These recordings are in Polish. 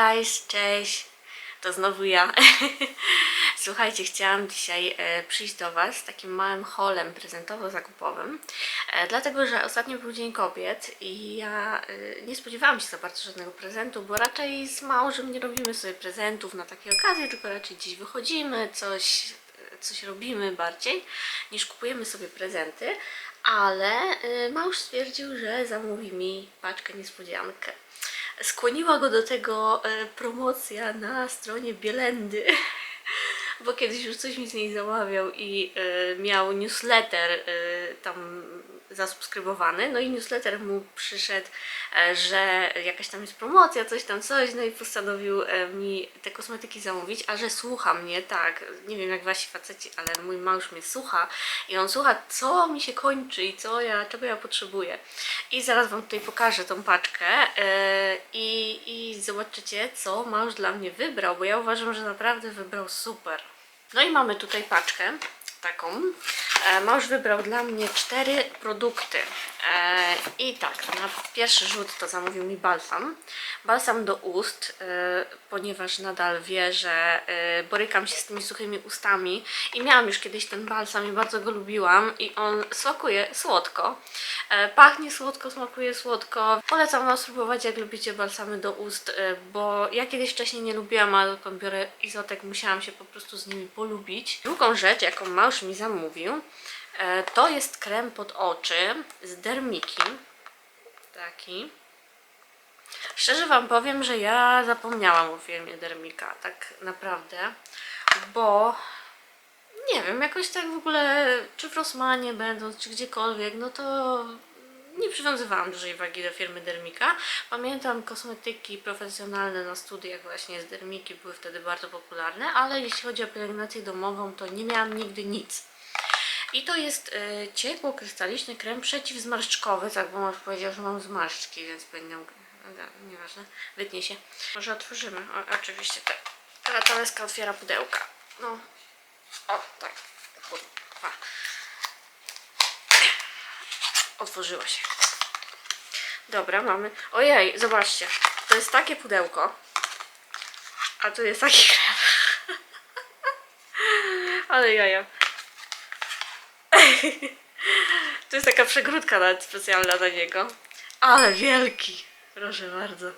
guys, cześć. To znowu ja. Słuchajcie, chciałam dzisiaj e, przyjść do Was z takim małym holem prezentowo-zakupowym, e, dlatego że ostatnio był Dzień Kobiet i ja e, nie spodziewałam się za bardzo żadnego prezentu, bo raczej z małżem nie robimy sobie prezentów na takie okazje, tylko raczej gdzieś wychodzimy, coś, coś robimy bardziej niż kupujemy sobie prezenty, ale mąż stwierdził, że zamówi mi paczkę niespodziankę skłoniła go do tego e, promocja na stronie Bielendy, bo kiedyś już coś mi z niej zamawiał i e, miał newsletter e, tam zasubskrybowany, no i newsletter mu przyszedł, e, że jakaś tam jest promocja, coś tam, coś, no i postanowił mi te kosmetyki zamówić, a że słucha mnie, tak, nie wiem jak wasi faceci, ale mój mąż mnie słucha i on słucha, co mi się kończy i co ja, czego ja potrzebuję. I zaraz wam tutaj pokażę tą paczkę i, i zobaczycie, co mąż dla mnie wybrał, bo ja uważam, że naprawdę wybrał super. No i mamy tutaj paczkę taką. E, mąż wybrał dla mnie cztery produkty. E, I tak, na pierwszy rzut to zamówił mi balsam. Balsam do ust, e, ponieważ nadal wie, że borykam się z tymi suchymi ustami i miałam już kiedyś ten balsam i bardzo go lubiłam i on smakuje słodko. Pachnie słodko, smakuje słodko. Polecam Wam spróbować, jak lubicie balsamy do ust, bo ja kiedyś wcześniej nie lubiłam, ale odkąd biorę izotek, musiałam się po prostu z nimi polubić. Drugą rzecz, jaką mąż mi zamówił, to jest krem pod oczy z Dermiki. Taki. Szczerze Wam powiem, że ja zapomniałam o filmie Dermika, tak naprawdę, bo nie wiem, jakoś tak w ogóle, czy w Rosmanie będąc, czy gdziekolwiek, no to nie przywiązywałam dużej wagi do firmy Dermika. Pamiętam kosmetyki profesjonalne na studiach właśnie z Dermiki były wtedy bardzo popularne, ale jeśli chodzi o pielęgnację domową, to nie miałam nigdy nic. I to jest e, ciepło krystaliczny krem przeciwzmarszczkowy, tak bo mąż powiedział, że mam zmarszczki, więc powinnam, no, nieważne, wytnie się. Może otworzymy, o, oczywiście te, ta taleska otwiera pudełka. No, o, tak. Kurwa. Otworzyło się. Dobra, mamy. Ojej, zobaczcie. To jest takie pudełko. A tu jest taki krem. Ale jaja. To jest taka przegródka nawet specjalna dla niego. Ale wielki. Proszę bardzo.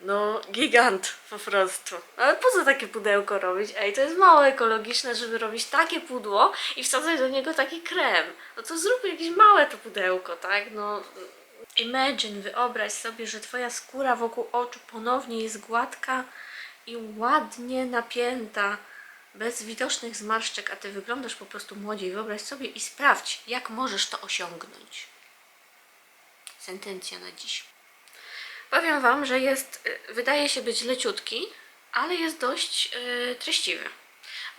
No, gigant po prostu. Ale po co takie pudełko robić? Ej, to jest mało ekologiczne, żeby robić takie pudło i wsadzać do niego taki krem. No to zrób jakieś małe to pudełko, tak? No, imagine, wyobraź sobie, że twoja skóra wokół oczu ponownie jest gładka i ładnie napięta, bez widocznych zmarszczek, a ty wyglądasz po prostu młodziej. Wyobraź sobie i sprawdź, jak możesz to osiągnąć. Sentencja na dziś. Powiem Wam, że jest, y, wydaje się być leciutki, ale jest dość y, treściwy.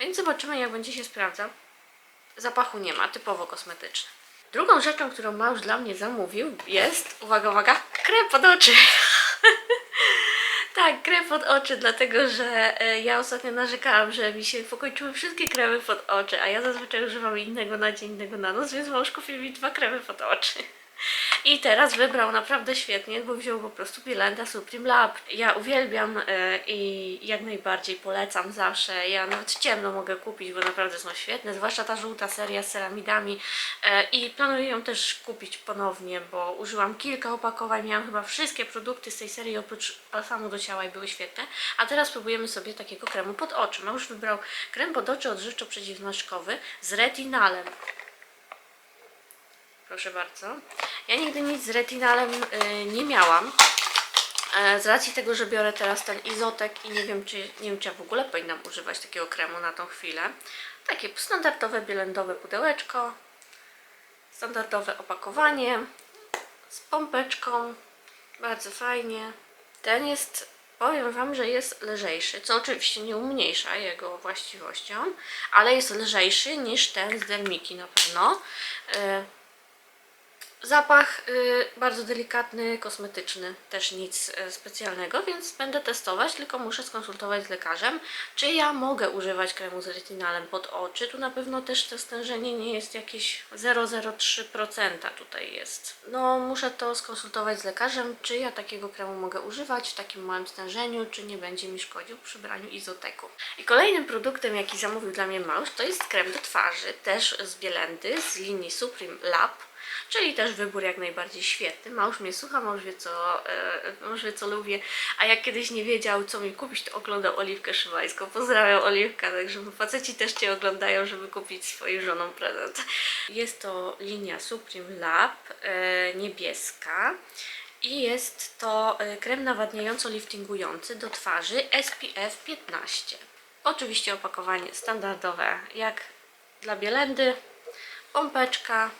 Więc zobaczymy, jak będzie się sprawdzał. Zapachu nie ma, typowo kosmetyczny. Drugą rzeczą, którą mąż dla mnie zamówił jest, uwaga, uwaga, krem pod oczy. Tak, krem pod oczy, dlatego że e, ja ostatnio narzekałam, że mi się pokończyły wszystkie kremy pod oczy, a ja zazwyczaj używam innego na dzień, innego na noc, więc mąż kupił mi dwa kremy pod oczy. I teraz wybrał naprawdę świetnie, bo wziął po prostu Bielenda Supreme Lab. Ja uwielbiam e, i jak najbardziej polecam zawsze. Ja nawet ciemno mogę kupić, bo naprawdę są świetne, zwłaszcza ta żółta seria z ceramidami. E, I planuję ją też kupić ponownie, bo użyłam kilka opakowań, miałam chyba wszystkie produkty z tej serii oprócz balsamu do ciała i były świetne. A teraz próbujemy sobie takiego kremu pod oczy. Mąż wybrał krem pod oczy odżywczo przeciwzmarszczkowy z retinalem. Proszę bardzo. Ja nigdy nic z retinalem y, nie miałam. E, z racji tego, że biorę teraz ten izotek i nie wiem, czy, nie wiem, czy ja w ogóle powinnam używać takiego kremu na tą chwilę. Takie standardowe bielendowe pudełeczko. Standardowe opakowanie. Z pompeczką. Bardzo fajnie. Ten jest, powiem Wam, że jest lżejszy, co oczywiście nie umniejsza jego właściwością, ale jest lżejszy niż ten z Dermiki na pewno. E, Zapach y, bardzo delikatny, kosmetyczny, też nic y, specjalnego, więc będę testować, tylko muszę skonsultować z lekarzem, czy ja mogę używać kremu z retinalem pod oczy. Tu na pewno też to stężenie nie jest jakieś 0,03% tutaj jest. No muszę to skonsultować z lekarzem, czy ja takiego kremu mogę używać w takim małym stężeniu, czy nie będzie mi szkodził przy braniu izoteku. I kolejnym produktem, jaki zamówił dla mnie mąż, to jest krem do twarzy, też z Bielendy, z linii Supreme Lab. Czyli też wybór jak najbardziej świetny. Mąż mnie słucha, mąż wie, co, e, wie co lubię. A jak kiedyś nie wiedział, co mi kupić, to oglądał Oliwkę Szymańską. Pozdrawiam Oliwka, także faceci też Cię oglądają, żeby kupić swoim żonom prezent. Jest to linia Supreme Lab, e, niebieska. I jest to e, krem nawadniająco-liftingujący do twarzy SPF 15. Oczywiście opakowanie standardowe, jak dla Bielendy, pompeczka,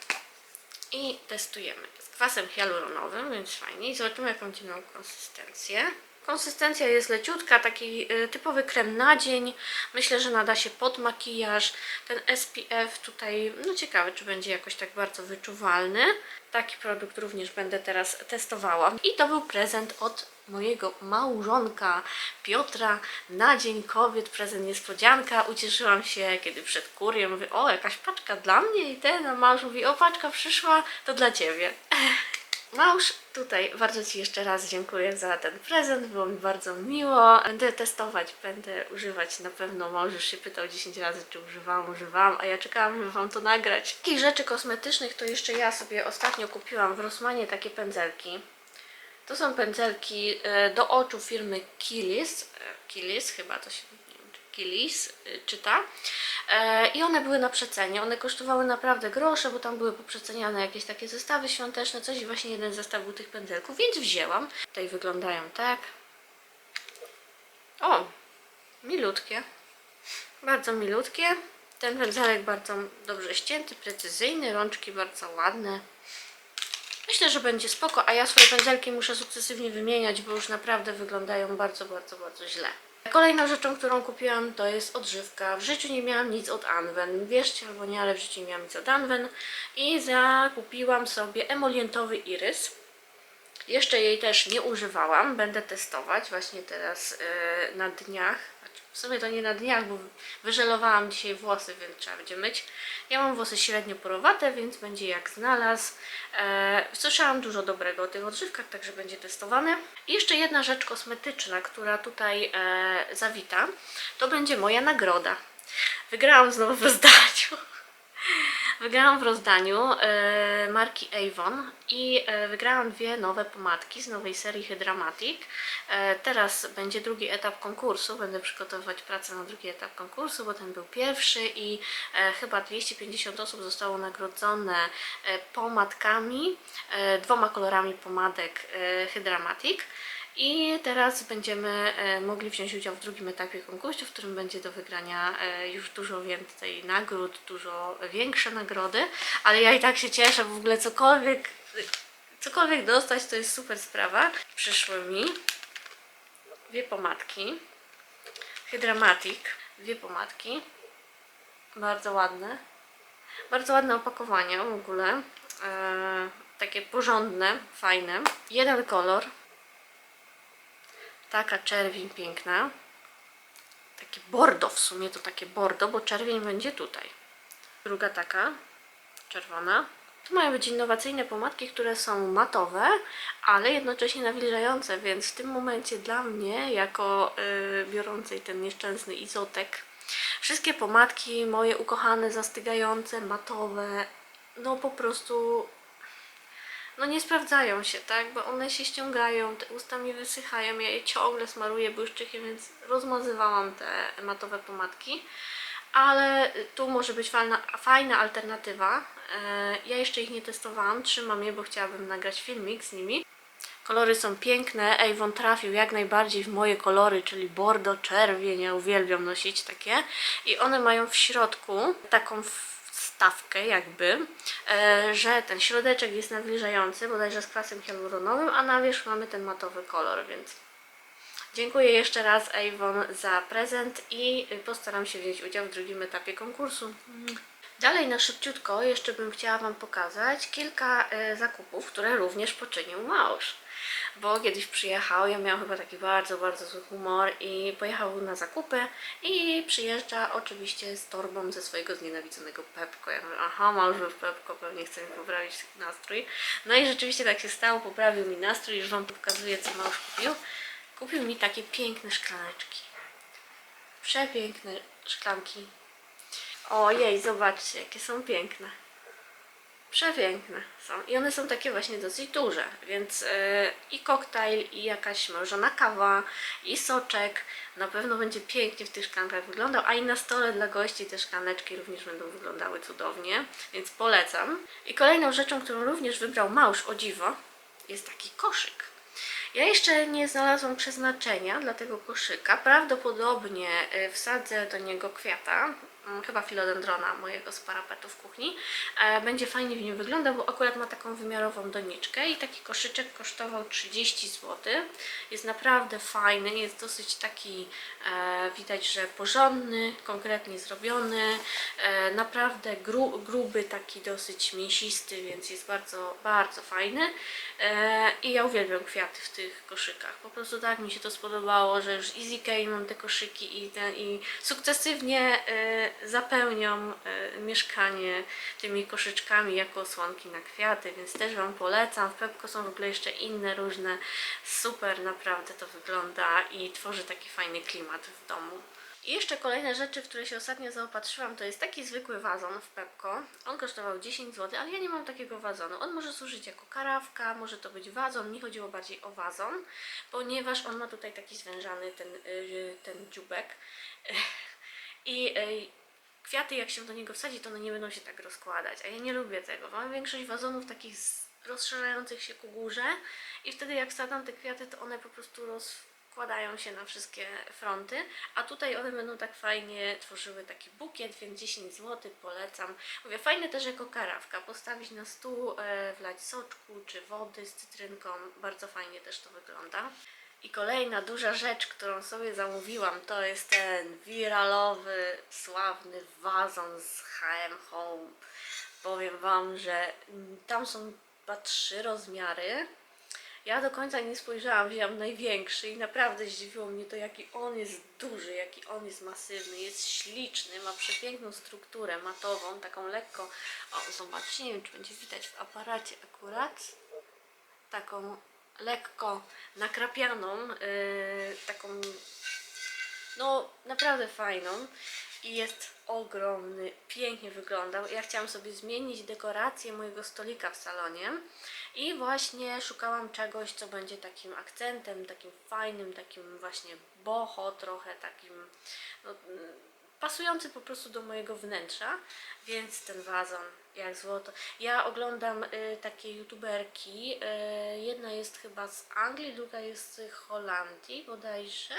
i testujemy z kwasem hialuronowym, więc fajnie. I zobaczymy, jaką będzie miał konsystencję. Konsystencja jest leciutka, taki y, typowy krem na dzień. Myślę, że nada się pod makijaż. Ten SPF tutaj, no ciekawe, czy będzie jakoś tak bardzo wyczuwalny. Taki produkt również będę teraz testowała. I to był prezent od mojego małżonka Piotra na Dzień Kobiet, prezent niespodzianka. Ucieszyłam się, kiedy przed kuriem mówię, o jakaś paczka dla mnie i ten, a mąż mówi, o paczka przyszła, to dla Ciebie. Małż, tutaj bardzo Ci jeszcze raz dziękuję za ten prezent, było mi bardzo miło. Będę testować, będę używać na pewno. Mąż już się pytał 10 razy, czy używałam, używałam, a ja czekałam, żeby Wam to nagrać. Takich rzeczy kosmetycznych to jeszcze ja sobie ostatnio kupiłam w Rosmanie takie pędzelki. To są pędzelki e, do oczu firmy Kilis. E, Kilis chyba to się Kilis e, czyta. I one były na przecenie. One kosztowały naprawdę grosze, bo tam były poprzeceniane jakieś takie zestawy świąteczne, coś i właśnie jeden zestaw był tych pędzelków, więc wzięłam. Tutaj wyglądają tak. O, milutkie. Bardzo milutkie. Ten pędzelek bardzo dobrze ścięty, precyzyjny, rączki bardzo ładne. Myślę, że będzie spoko, a ja swoje pędzelki muszę sukcesywnie wymieniać, bo już naprawdę wyglądają bardzo, bardzo, bardzo źle. Kolejną rzeczą, którą kupiłam, to jest odżywka. W życiu nie miałam nic od Anwen. Wierzcie albo nie, ale w życiu nie miałam nic od Anwen. I zakupiłam sobie emolientowy irys. Jeszcze jej też nie używałam, będę testować właśnie teraz yy, na dniach. W sumie to nie na dniach, bo wyżelowałam dzisiaj włosy, więc trzeba będzie myć. Ja mam włosy średnio porowate, więc będzie jak znalazł. E, słyszałam dużo dobrego o tych odżywkach, także będzie testowane. I jeszcze jedna rzecz kosmetyczna, która tutaj e, zawita, to będzie moja nagroda. Wygrałam znowu w rozdaniu. Wygrałam w rozdaniu e, marki Avon i e, wygrałam dwie nowe pomadki z nowej serii Hydramatic. E, teraz będzie drugi etap konkursu, będę przygotowywać pracę na drugi etap konkursu, bo ten był pierwszy i chyba 250 osób zostało nagrodzone pomadkami, dwoma kolorami pomadek Hydramatic. I teraz będziemy e, mogli wziąć udział w drugim etapie konkursu, w którym będzie do wygrania e, już dużo więcej nagród, dużo większe nagrody, ale ja i tak się cieszę, w ogóle cokolwiek, cokolwiek dostać to jest super sprawa. Przyszły mi dwie pomadki, Hydramatic, dwie pomadki, bardzo ładne, bardzo ładne opakowanie w ogóle, e, takie porządne, fajne, jeden kolor, Taka czerwień piękna. Takie bordo w sumie to takie bordo, bo czerwień będzie tutaj. Druga taka czerwona. To mają być innowacyjne pomadki, które są matowe, ale jednocześnie nawilżające, więc w tym momencie dla mnie, jako yy, biorącej ten nieszczęsny izotek, wszystkie pomadki moje ukochane, zastygające, matowe, no po prostu no nie sprawdzają się, tak? Bo one się ściągają, te usta mi wysychają, ja je ciągle smaruję błyszczykiem, więc rozmazywałam te matowe pomadki. Ale tu może być fajna, fajna alternatywa. E, Ja jeszcze ich nie testowałam, trzymam je, bo chciałabym nagrać filmik z nimi. Kolory są piękne, Avon trafił jak najbardziej w moje kolory, czyli bordo, czerwień, ja uwielbiam nosić takie. I one mają w środku taką wstawkę jakby, e, że ten środeczek jest nawilżający, bodajże z kwasem hialuronowym, a na wierzch mamy ten matowy kolor, więc dziękuję jeszcze raz Avon za prezent i postaram się wziąć udział w drugim etapie konkursu. Dalej na szybciutko jeszcze bym chciała Wam pokazać kilka e, zakupów, które również poczynił mąż. Bo kiedyś przyjechał, ja miałam chyba taki bardzo, bardzo zły humor i pojechał na zakupy i przyjeżdża oczywiście z torbą ze swojego znienawidzonego Pepko. Ja mówię, aha, mąż był w Pepko, pewnie chce mi poprawić nastrój. No i rzeczywiście tak się stało, poprawił mi nastrój, już Wam pokazuję co mąż kupił. Kupił mi takie piękne szklaneczki. Przepiękne szklanki Ojej, zobaczcie, jakie są piękne. Przepiękne są. I one są takie właśnie dosyć duże, więc yy, i koktajl, i jakaś mrożona kawa, i soczek. Na pewno będzie pięknie w tych szklankach wyglądał, a i na stole dla gości te szklaneczki również będą wyglądały cudownie, więc polecam. I kolejną rzeczą, którą również wybrał małż o dziwo, jest taki koszyk. Ja jeszcze nie znalazłam przeznaczenia dla tego koszyka. Prawdopodobnie y, wsadzę do niego kwiata, chyba filodendrona mojego z parapetu w kuchni. E, Będzie fajnie w nim wyglądał, bo akurat ma taką wymiarową doniczkę i taki koszyczek kosztował 30 zł. Jest naprawdę fajny, jest dosyć taki, e, widać, że porządny, konkretnie zrobiony, e, naprawdę gru, gruby, taki dosyć mięsisty, więc jest bardzo, bardzo fajny. I ja uwielbiam kwiaty w tych koszykach. Po prostu tak mi się to spodobało, że już z EasyCay mam te koszyki i, te, i sukcesywnie zapełniam e, mieszkanie tymi koszyczkami jako osłonki na kwiaty, więc też Wam polecam. W Pepko są w ogóle jeszcze inne różne. Super naprawdę to wygląda i tworzy taki fajny klimat w domu. I jeszcze kolejne rzeczy, w które się ostatnio zaopatrzyłam, to jest taki zwykły wazon w Pepko. On kosztował 10 zł, ale ja nie mam takiego wazonu. On może służyć jako karawka, może to być wazon. Mi chodziło bardziej o wazon, ponieważ on ma tutaj taki zwężany ten, yy, ten dziubek. I yy, kwiaty jak się do niego wsadzi, to one nie będą się tak rozkładać, a ja nie lubię tego. Mam większość wazonów takich rozszerzających się ku górze i wtedy jak wsadzam te kwiaty, to one po prostu rozkładają się na wszystkie fronty, a tutaj one będą tak fajnie tworzyły taki bukiet, więc 10 zł polecam. Mówię, fajne też jako karawka, postawić na stół, e, wlać soczku czy wody z cytrynką, bardzo fajnie też to wygląda. I kolejna duża rzecz, którą sobie zamówiłam, to jest ten wiralowy, sławny wazon z H&M Home. Powiem Wam, że tam są chyba trzy rozmiary. Ja do końca nie spojrzałam, wzięłam największy i naprawdę zdziwiło mnie to, jaki on jest duży, jaki on jest masywny, jest śliczny, ma przepiękną strukturę matową, taką lekko, o zobaczcie, nie wiem czy będzie widać w aparacie akurat, taką lekko nakrapianą, yy, taką no naprawdę fajną i jest ogromny, pięknie wyglądał. Ja chciałam sobie zmienić dekorację mojego stolika w salonie i właśnie szukałam czegoś, co będzie takim akcentem, takim fajnym, takim właśnie boho, trochę takim no, mm, pasujący po prostu do mojego wnętrza, więc ten wazon jak złoto. Ja oglądam y, takie youtuberki, y, jedna jest chyba z Anglii, druga jest z Holandii bodajże.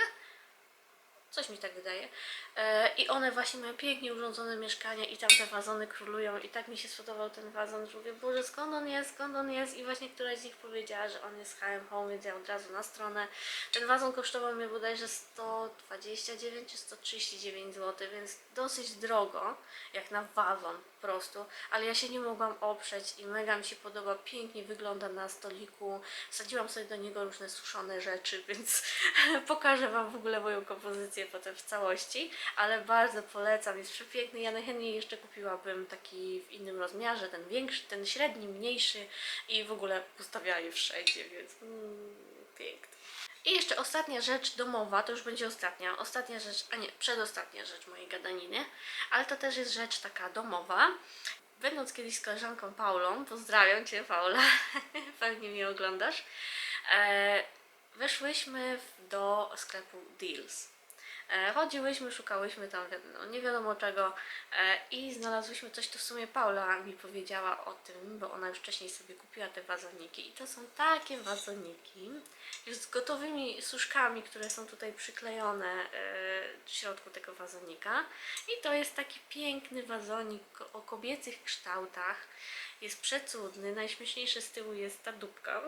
Coś mi tak wydaje. E, I one właśnie mają pięknie urządzone mieszkania i tam te wazony królują i tak mi się spodobał ten wazon, mówię, Boże, skąd on jest, skąd on jest? I właśnie któraś z nich powiedziała, że on jest H&M Home, więc ja od razu na stronę. Ten wazon kosztował mnie bodajże 129 czy 139 zł, więc dosyć drogo, jak na wazon prostu, ale ja się nie mogłam oprzeć i mega mi się podoba, pięknie wygląda na stoliku. Wsadziłam sobie do niego różne suszone rzeczy, więc pokażę Wam w ogóle moją kompozycję potem w całości, ale bardzo polecam, jest przepiękny. Ja najchętniej jeszcze kupiłabym taki w innym rozmiarze, ten większy, ten średni, mniejszy i w ogóle ustawiała je wszędzie, więc mm. I jeszcze ostatnia rzecz domowa, to już będzie ostatnia, ostatnia rzecz, a nie, przedostatnia rzecz mojej gadaniny, ale to też jest rzecz taka domowa. Będąc kiedyś z koleżanką Paulą, pozdrawiam Cię Paula, pewnie mnie oglądasz, e, do sklepu Deals. E, chodziłyśmy, szukałyśmy tam no, nie wiadomo czego e, i znalazłyśmy coś, to w sumie Paula mi powiedziała o tym, bo ona już wcześniej sobie kupiła te wazoniki. I to są takie wazoniki już z gotowymi suszkami, które są tutaj przyklejone e, w środku tego wazonika. I to jest taki piękny wazonik o kobiecych kształtach Jest przecudny. Najśmieszniejsze z tyłu jest ta dupka.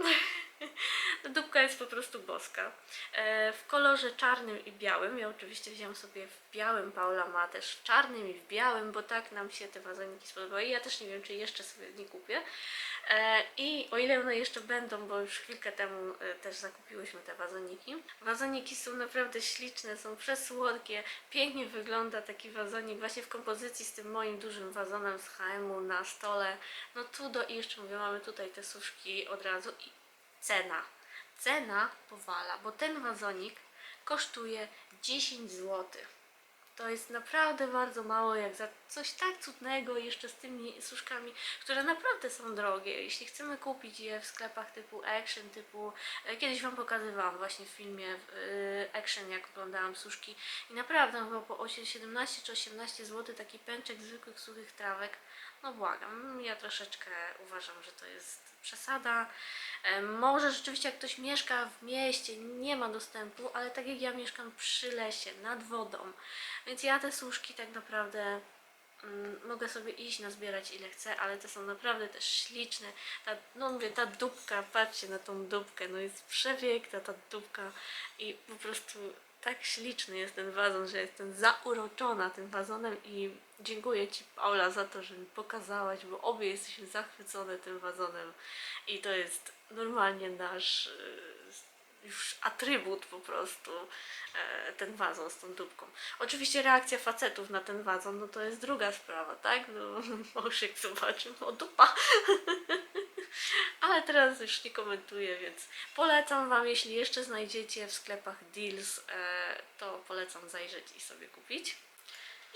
ta dupka jest po prostu boska. E, w kolorze czarnym i białym. Ja oczywiście wziąłam sobie w białym. Paula ma też w czarnym i w białym, bo tak nam się te wazoniki spodobały. I ja też nie wiem, czy jeszcze sobie nie kupię. E, I o ile one jeszcze będą, bo już chwilkę temu e, też zakupiłyśmy te wazoniki. Wazoniki są naprawdę śliczne, są przesłodkie, pięknie wygląda taki wazonik właśnie w kompozycji z tym moim dużym wazonem z HM-u na stole. No cudo i jeszcze mówię, mamy tutaj te suszki od razu i cena. Cena powala, bo ten wazonik kosztuje 10 złotych. To jest naprawdę bardzo mało, jak za coś tak cudnego, jeszcze z tymi suszkami, które naprawdę są drogie. Jeśli chcemy kupić je w sklepach typu Action, typu. e, Kiedyś Wam pokazywałam właśnie w filmie y, Action, jak oglądałam suszki. I naprawdę chyba po 8, 17 czy 18 zł taki pęczek zwykłych suchych trawek. No błagam, ja troszeczkę uważam, że to jest przesada. E, Może rzeczywiście jak ktoś mieszka w mieście, nie ma dostępu, ale tak jak ja mieszkam przy lesie, nad wodą, więc ja te suszki tak naprawdę mm, mogę sobie iść nazbierać ile chcę, ale te są naprawdę też śliczne. Ta, no mówię, ta dupka, patrzcie na tą dupkę, no jest przepiękna ta dupka i po prostu tak śliczny jest ten wazon, że jestem zauroczona tym wazonem i dziękuję Ci Paula za to, że mi pokazałaś, bo obie jesteśmy zachwycone tym wazonem i to jest normalnie nasz y, już atrybut po prostu e, ten wazon z tą dupką. Oczywiście reakcja facetów na ten wazon, no to jest druga sprawa, tak? No, jak zobaczył, o dupa. Ale teraz już nie komentuję, więc polecam Wam, jeśli jeszcze znajdziecie w sklepach Deals, e, to polecam zajrzeć i sobie kupić.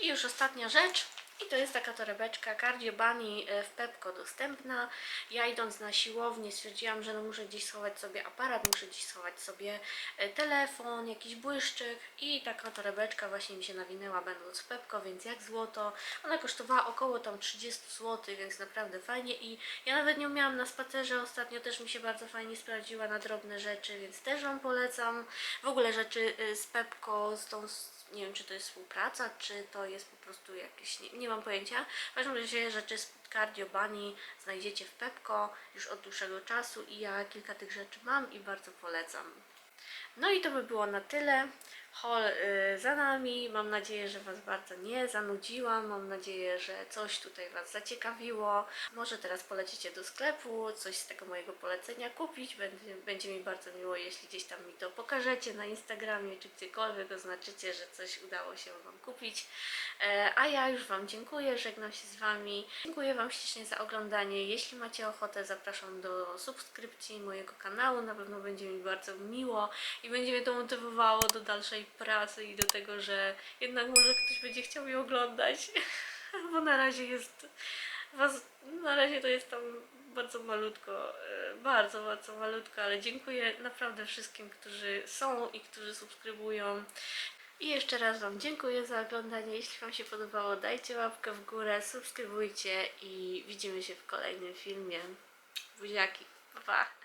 I już ostatnia rzecz. I to jest taka torebeczka Cardio Bunny e, w Pepko dostępna. Ja idąc na siłownię stwierdziłam, że no muszę gdzieś schować sobie aparat, muszę gdzieś schować sobie e, telefon, jakiś błyszczyk i taka torebeczka właśnie mi się nawinęła będąc w Pepko, więc jak złoto. Ona kosztowała około tam 30 zł, więc naprawdę fajnie i ja nawet nie miałam na spacerze ostatnio, też mi się bardzo fajnie sprawdziła na drobne rzeczy, więc też Wam polecam. W ogóle rzeczy y, z Pepko, z tą nie wiem, czy to jest współpraca, czy to jest po prostu jakieś, nie, nie mam pojęcia. W każdym razie rzeczy z Cardio Bunny znajdziecie w Pepko już od dłuższego czasu i ja kilka tych rzeczy mam i bardzo polecam. No i to by było na tyle. Haul y, za nami. Mam nadzieję, że Was bardzo nie zanudziłam. Mam nadzieję, że coś tutaj Was zaciekawiło. Może teraz polecicie do sklepu, coś z tego mojego polecenia kupić. Będzie, będzie mi bardzo miło, jeśli gdzieś tam mi to pokażecie na Instagramie czy gdziekolwiek oznaczycie, że coś udało się Wam kupić. E, a ja już Wam dziękuję, żegnam się z Wami. Dziękuję Wam ślicznie za oglądanie. Jeśli macie ochotę, zapraszam do subskrypcji mojego kanału. Na pewno będzie mi bardzo miło i będzie mnie to motywowało do dalszej pracy i do tego, że jednak może ktoś będzie chciał mnie oglądać. Bo na razie jest. Was, na razie to jest tam bardzo malutko, e, bardzo, bardzo malutko, ale dziękuję naprawdę wszystkim, którzy są i którzy subskrybują. I jeszcze raz Wam dziękuję za oglądanie. Jeśli Wam się podobało, dajcie łapkę w górę, subskrybujcie i widzimy się w kolejnym filmie. Buziaki, pa! pa.